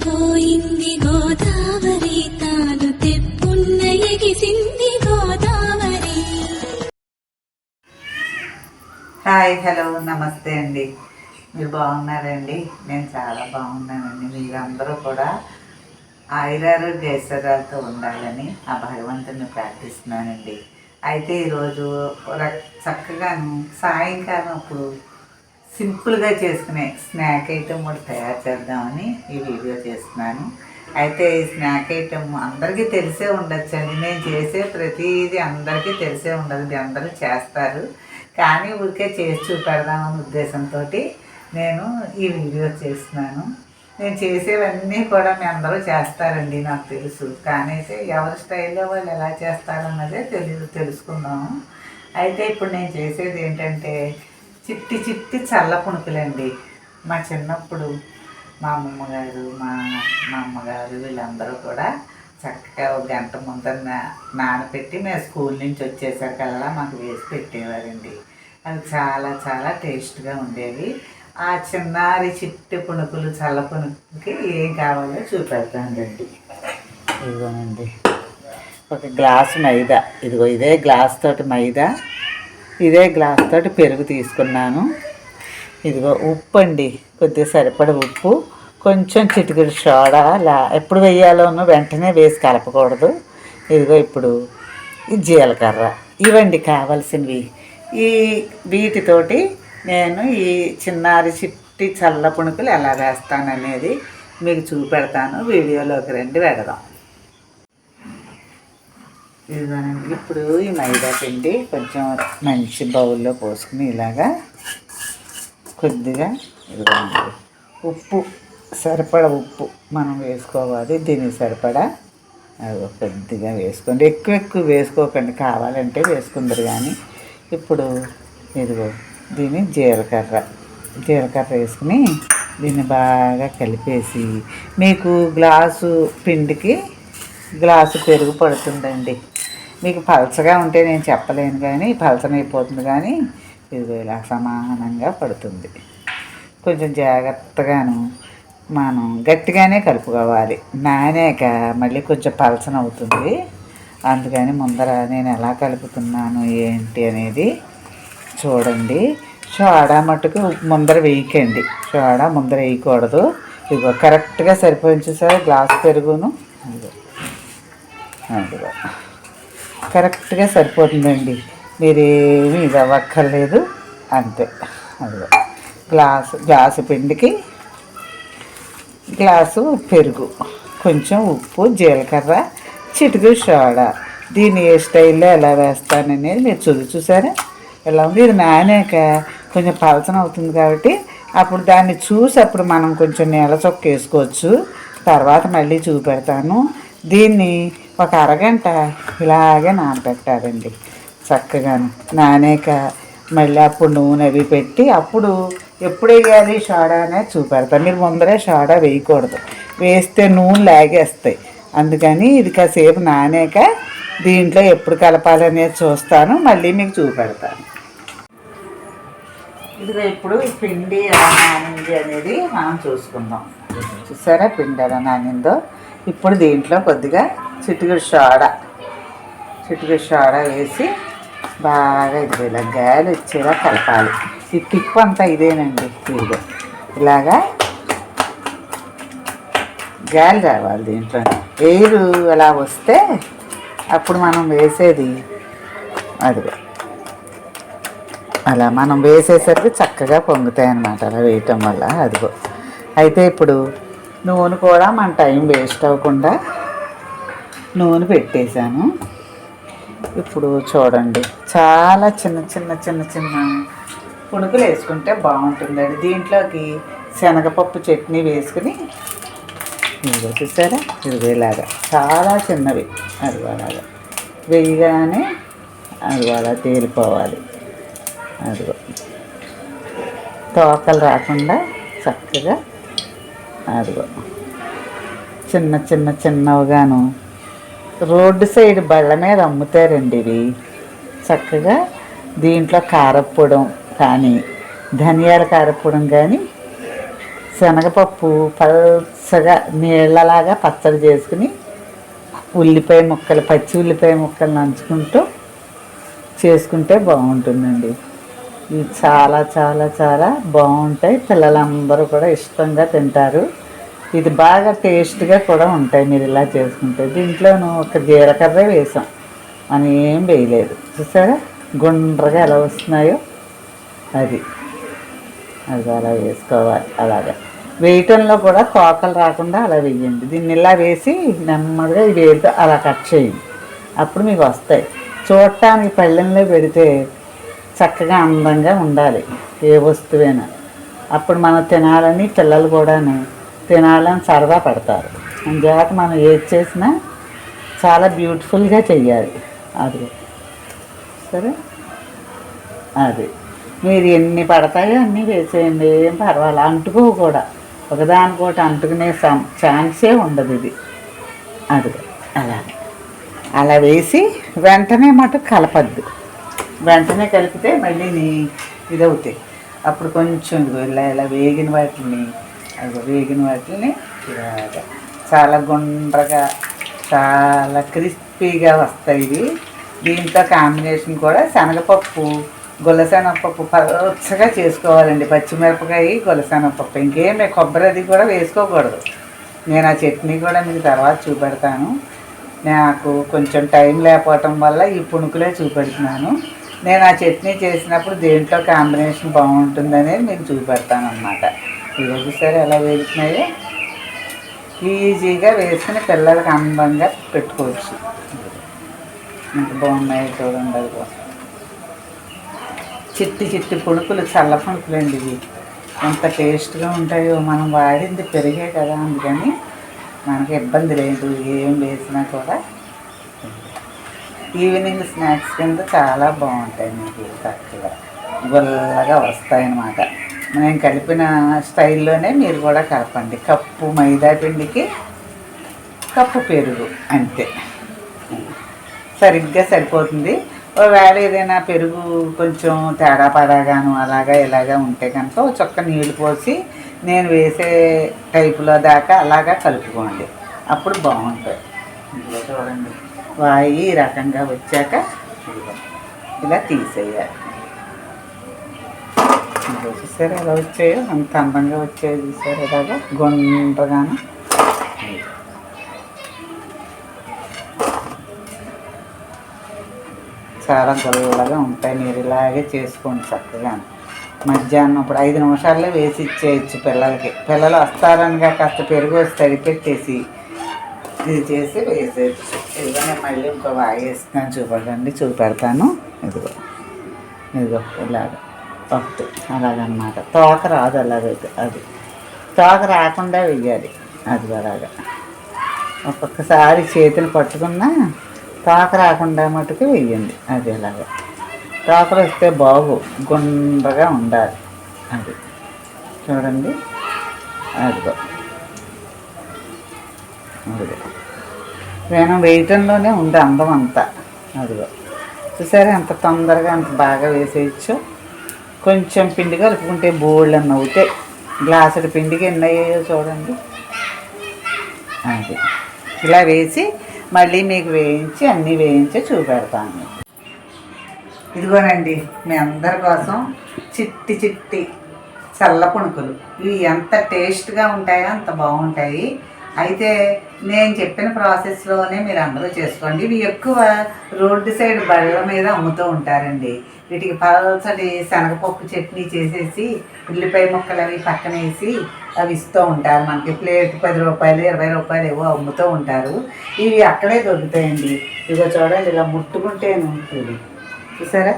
పొంగిపోయింది గోదావరి తాను తెప్పున్న ఎగిసింది గోదావరి హాయ్ హలో నమస్తే అండి. మీరు బాగున్నారండి? నేను చాలా బాగున్నానండి. మీరందరూ కూడా ఆయురారు ఐశ్వర్యాలతో ఉండాలని ఆ భగవంతుని ప్రార్థిస్తున్నానండి. అయితే ఈరోజు ఒక చక్కగాను సాయంకాలం అప్పుడు సింపుల్గా చేసుకునే స్నాక్ ఐటెం కూడా తయారు చేద్దామని ఈ వీడియో చేస్తున్నాను. అయితే ఈ స్నాక్ ఐటెం అందరికీ తెలిసే ఉండొచ్చండి. నేను చేసే ప్రతిదీ అందరికీ తెలిసే ఉండదు అందరూ చేస్తారు. కానీ ఊరికే చేసి చూపెడదామని ఉద్దేశంతో నేను ఈ వీడియో చేస్తున్నాను. నేను చేసేవన్నీ కూడా మీ అందరూ చేస్తారండి నాకు తెలుసు. కానీ ఎవరి స్టైల్లో వాళ్ళు ఎలా చేస్తారన్నదే తెలియదు తెలుసుకుందాము. అయితే ఇప్పుడు నేను చేసేది ఏంటంటే చిట్టి చిట్టి చల్ల పుణుకులండి. మా చిన్నప్పుడు మా అమ్మమ్మ గారు మా మా అమ్మగారు వీళ్ళందరూ కూడా చక్కగా ఒక గంట ముందర నా- మేము స్కూల్ నుంచి వచ్చేసరికల్లా మాకు వేసి పెట్టేవారండి. అవి చాలా చాలా టేస్ట్గా ఉండేవి ఆ చిన్నారి చిట్టి పుణుకులు చల్ల పుణుకుకి ఏం కావాలో చూపెడతానండి ఇదిగోనండి. ఒక గ్లాసు మైదా. ఇదిగో ఇదే గ్లాస్ తోటి మైదా. ఇదే గ్లాస్ తోటి పెరుగు తీసుకున్నాను. ఇదిగో ఉప్పు అండి కొద్దిగా సరిపడ ఉప్పు కొంచెం చిటికెడు సోడా లా ఎప్పుడు వేయాలోనో వెంటనే వేసి కలపకూడదు. ఇదిగో ఇప్పుడు జీలకర్ర ఇవండి కావాల్సినవి. ఈ వీటితోటి నేను ఈ చిన్నారి చిట్టి చల్ల పుణుకులు ఎలా వేస్తాననేది మీకు చూపెడతాను. వీడియోలోకి రండి వెడదాం. ఇదిగోనండి. ఇప్పుడు ఈ మైదా పిండి కొంచెం మంచి బౌల్లో పోసుకుని ఇలాగా కొద్దిగా ఇదిగోండి ఉప్పు సరిపడ ఉప్పు మనం వేసుకోవాలి. దీనికి సరిపడా అది కొద్దిగా వేసుకోండి. ఎక్కువ ఎక్కువ వేసుకోకండి. కావాలంటే వేసుకుందరు కానీ ఇప్పుడు ఇదిగో దీన్ని జీలకర్ర జీలకర్ర వేసుకుని దీన్ని బాగా కలిపేసి మీకు గ్లాసు పిండికి గ్లాసు పెరుగు పడుతుందండి. మీకు పలచగా ఉంటే నేను చెప్పలేను కానీ పలచనైపోతుంది కానీ ఇది ఇలా సమానంగా పడుతుంది. కొంచెం జాగ్రత్తగాను మనం గట్టిగానే కలుపుకోవాలి. నానాక మళ్ళీ కొంచెం పలచన అవుతుంది అందుకని ముందర నేను ఎలా కలుపుతున్నాను ఏంటి అనేది చూడండి. సోడా మట్టుకు ముందర వేయకండి. సోడా ముందర వేయకూడదు. ఇదిగో కరెక్ట్గా సరిపోయించేసారి గ్లాస్ పెరుగును. అందులో అదిగో కరెక్ట్గా సరిపోతుందండి. మీరేమీ ఇది అవ్వక్కర్లేదు అంతే. అదిగో గ్లాసు గ్లాసు పిండికి గ్లాసు పెరుగు కొంచెం ఉప్పు జీలకర్ర చిటికు సోడా దీన్ని ఏ స్టైల్లో ఎలా వేస్తాననేది మీరు చూసి చూసారా? ఎలా ఉంది? ఇది నానాక కొంచెం పలచన అవుతుంది కాబట్టి అప్పుడు దాన్ని చూసి అప్పుడు మనం కొంచెం నేల చొక్క వేసుకోవచ్చు తర్వాత మళ్ళీ చూపెడతాను. దీన్ని ఒక అరగంట ఇలాగే నానబెట్టాలండి చక్కగాను. నానాక మళ్ళీ అప్పుడు నూనె అవి పెట్టి అప్పుడు ఎప్పుడు వేయాలి షాడా అనేది చూపెడతాను మీరు ముందరే షాడా వేయకూడదు. వేస్తే నూనె లాగేస్తాయి. అందుకని ఇది కాసేపు నానాక దీంట్లో ఎప్పుడు కలపాలనేది చూస్తాను మళ్ళీ మీకు చూపెడతాను. ఇదిగో ఇప్పుడు పిండి ఎలా నానింది అనేది మనం చూసుకుందాం. చూసారా పిండి ఎలా నానిందో? ఇప్పుడు దీంట్లో కొద్దిగా చిటికెడు సోడా చిటికెడు సోడా వేసి బాగా ఇది ఇలా గాలి వచ్చేలా కలపాలి. ఈ తిప్పు అంతా ఇదేనండి ఇదిగో. ఇలాగా గాలి రావాలి దీంట్లో. ఎయిర్ అలా వస్తే అప్పుడు మనం వేసేది అదిగో. అలా మనం వేసేసరికి చక్కగా పొంగుతాయి అన్నమాట అలా వేయటం వల్ల అదిగో. అయితే ఇప్పుడు నూనె కూడా మన టైం వేస్ట్ అవ్వకుండా నూనె పెట్టేశాను. ఇప్పుడు చూడండి చాలా చిన్న చిన్న చిన్న చిన్న పుణుకులు వేసుకుంటే బాగుంటుందండి. దీంట్లోకి శనగపప్పు చట్నీ వేసుకుని ఇదిగో చూసారా? ఇదిగో చాలా చిన్నవి. అది అలాగా వేయగానే అది అలా తేలిపోవాలి. అదిగో తోకలు రాకుండా చక్కగా అదిగో. చిన్న చిన్న చిన్నవిగాను. రోడ్డు సైడ్ బళ్ళ మీద అమ్ముతారండి ఇవి. చక్కగా దీంట్లో కారప్పొడం కానీ ధనియాల కారప్పొడం కానీ శనగపప్పు పల్చగా నీళ్ళలాగా పచ్చడి చేసుకుని ఉల్లిపాయ ముక్కలు పచ్చి ఉల్లిపాయ ముక్కలు నంచుకుంటూ చేసుకుంటే బాగుంటుందండి. ఇవి చాలా చాలా చాలా బాగుంటాయి. పిల్లలందరూ కూడా ఇష్టంగా తింటారు. ఇది బాగా టేస్ట్గా కూడా ఉంటాయి మీరు ఇలా చేసుకుంటే. దీంట్లోనూ ఒక జీలకర్ర వేసాం. మనం ఏం వేయలేదు. చూసారా? గుండ్రగా ఎలా వస్తున్నాయో? అది. అది అలా వేసుకోవాలి. అలాగా. వేయటంలో కూడా కోకలు రాకుండా అలా వేయండి. దీన్ని ఇలా వేసి నెమ్మదిగా ఇది అలా కట్ చేయండి. అప్పుడు మీకు వస్తాయి. చూడటానికి పళ్ళెంలో పెడితే చక్కగా అందంగా ఉండాలి. ఏ వస్తువైనా. అప్పుడు మనం తినాలని పిల్లలు కూడాను తినాలని సరదా పడతారు. అంచేత మనం ఏది చేసినా చాలా బ్యూటిఫుల్గా చెయ్యాలి. అది సరే? అది. మీరు ఎన్ని పడతాయో అన్నీ వేసేయండి. ఏం పర్వాలేదు అంటుకో కూడా. ఒకదానికోటి అంటుకునే ఛాన్సే ఉండదు ఇది. అది అలాగే. అలా వేసి వెంటనే మటు కలపద్దు. వెంటనే కలిపితే మళ్ళీ నీ- ఇది అవుతాయి అప్పుడు కొంచెం ఇలా ఇలా వేగిన వాటిని అదిగో వేగిన వాటిని ఇలాగా చాలా గుండ్రగా చాలా క్రిస్పీగా వస్తాయి ఇవి. దీంతో కాంబినేషన్ కూడా శనగపప్పు గులశనగపప్పు పచ్చగా చేసుకోవాలండి. పచ్చిమిరపకాయ గులశనగపప్పు. ఇంకేమి కొబ్బరి అది కూడా వేసుకోకూడదు. నేను ఆ చట్నీ కూడా మీకు తర్వాత చూపెడతాను. నాకు కొంచెం టైం లేకపోవటం వల్ల ఈ పుణుకులే చూపెడుతున్నాను. నేను ఆ చట్నీ చేసినప్పుడు దేంట్లో కాంబినేషన్ బాగుంటుందనేది మీకు చూపెడతాను అనమాట ఈరోజు సరే ఎలా వేసినాయో ఈజీగా వేసుకుని పిల్లలకి అందంగా పెట్టుకోవచ్చు. ఎంత బాగున్నాయి చూడండి అది చిట్టి చిట్టి పుణుకులు చల్ల పుణుకులు అండి ఇవి. ఎంత టేస్ట్గా ఉంటాయో మనం వాడింది పెరిగే కదా అందుకని మనకి ఇబ్బంది లేదు. ఏం వేసినా కూడా ఈవినింగ్ స్నాక్స్ కింద చాలా బాగుంటాయి మీకు చక్కగా. గుల్లగా వస్తాయన్నమాట. నేను కలిపిన స్టైల్లోనే మీరు కూడా కలపండి. కప్పు మైదా పిండికి కప్పు పెరుగు అంతే. సరిగ్గా సరిపోతుంది. ఒకవేళ ఏదైనా పెరుగు కొంచెం తేడా పడాగాను అలాగా ఇలాగా ఉంటే కనుక ఒక చొక్క నీళ్ళు పోసి నేను వేసే టైపులో దాకా అలాగా కలుపుకోండి. అప్పుడు బాగుంటుంది చూడండి. వాయి ఈ రకంగా వచ్చాక ఇలా తీసేయాలి. చూసారు ఎలా వచ్చాయో? అంత అందంగా వచ్చాయో చూసారు ఇలాగా? గుండ్రగాను. చాలా గొల్లగా ఉంటాయి. మీరు ఇలాగే చేసుకోండి చక్కగా. మధ్యాహ్నం ఇప్పుడు ఐదు నిమిషాల్లో వేసి ఇచ్చేయచ్చు పిల్లలకి. పిల్లలు వస్తారనగా కాస్త పెరుగు వచ్చి తడిపెట్టేసి ఇది చేసి వేసేయచ్చు. ఇదిగో మళ్ళీ ఇంకో వాయి చూపడండి చూపెడతాను. ఇదిగో ఇదిగో ఇలాగ. ఒకటి అలాగనమాట. తోక రాదు అలాగైతే అది. తోక రాకుండా వెయ్యాలి అది అలాగా. ఒక్కొక్కసారి చేతులు పట్టుకున్నా తోక రాకుండా మటుకు వెయ్యండి అది అలాగా. తోకలు వస్తే బాగు గుండ్రగా ఉండాలి అది. చూడండి అదిగో. అదిగో వేణం వేయటంలోనే ఉంది అందం అంతా. అదిగో. చూసారా ఎంత తొందరగా అంత బాగా వేసేయచ్చు. కొంచెం పిండి కలుపుకుంటే బోళ్ళు అన్న అవుతాయి గ్లాసుడు పిండికి ఎన్ని అయ్యాయో చూడండి. అది. ఇలా వేసి మళ్ళీ మీకు వేయించి అన్నీ వేయించి చూపెడతాను. ఇదిగోనండి మీ అందరి కోసం చిట్టి చిట్టి చల్ల పుణుకులు. ఇవి ఎంత టేస్ట్గా ఉంటాయో అంత బాగుంటాయి. అయితే నేను చెప్పిన ప్రాసెస్లోనే మీరు అందరూ చేసుకోండి. ఇవి ఎక్కువ రోడ్డు సైడ్ బళ్ళ మీద అమ్ముతూ ఉంటారండి. వీటికి పలసటి శనగపప్పు చట్నీ చేసేసి ఉల్లిపాయ ముక్కలు అవి పక్కన వేసి అవి ఇస్తూ ఉంటారు. మనకి ప్లేట్ పది రూపాయలు ఇరవై రూపాయలు ఏవో అమ్ముతూ ఉంటారు. ఇవి అక్కడే దొరుకుతాయండి. ఇదిగో చూడండి ఇలా ముట్టుకుంటే ఉంటుంది. చూసారా?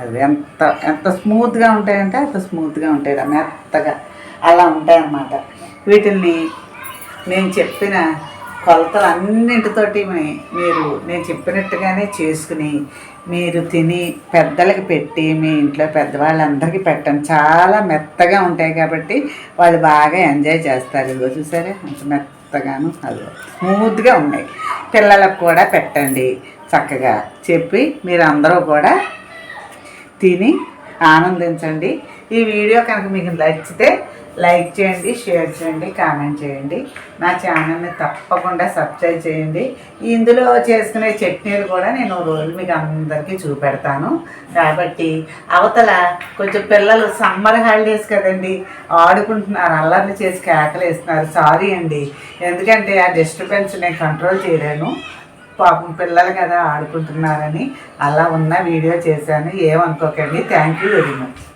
అది ఎంత ఎంత స్మూత్గా ఉంటాయంటే అంత స్మూత్గా ఉంటాయి. మెత్తగా అలా ఉంటాయన్నమాట. వీటిల్ని నేను చెప్పిన కొలతలన్నింటితోటి మీరు నేను చెప్పినట్టుగానే చేసుకుని మీరు తిని పెద్దలకి పెట్టి మీ ఇంట్లో పెద్దవాళ్ళందరికీ పెట్టండి. చాలా మెత్తగా ఉంటాయి కాబట్టి వాళ్ళు బాగా ఎంజాయ్ చేస్తారు. ఇదిగో చూసారా? అంత మెత్తగాను అది. స్మూత్గా ఉన్నాయి. పిల్లలకు కూడా పెట్టండి చక్కగా. చెప్పి మీరు అందరూ కూడా తిని ఆనందించండి. ఈ వీడియో కనుక మీకు నచ్చితే లైక్ చేయండి షేర్ చేయండి కామెంట్ చేయండి. నా ఛానల్ని తప్పకుండా సబ్స్క్రైబ్ చేయండి. ఇందులో చేసుకునే చట్నీలు కూడా నేను రోజు మీకు అందరికీ చూపెడతాను. కాబట్టి అవతల కొంచెం పిల్లలు సమ్మర్ హాలిడేస్ కదండి ఆడుకుంటున్నారు అల్లర్లు చేసి కేకలు వేస్తున్నారు. సారీ అండి. ఎందుకంటే ఆ డిస్టర్బెన్స్ నేను కంట్రోల్ చేయలేను. పాపం పిల్లలు కదా ఆడుకుంటున్నారని. అలా ఉన్న వీడియో చేశాను. ఏమనుకోకండి. Thank you very much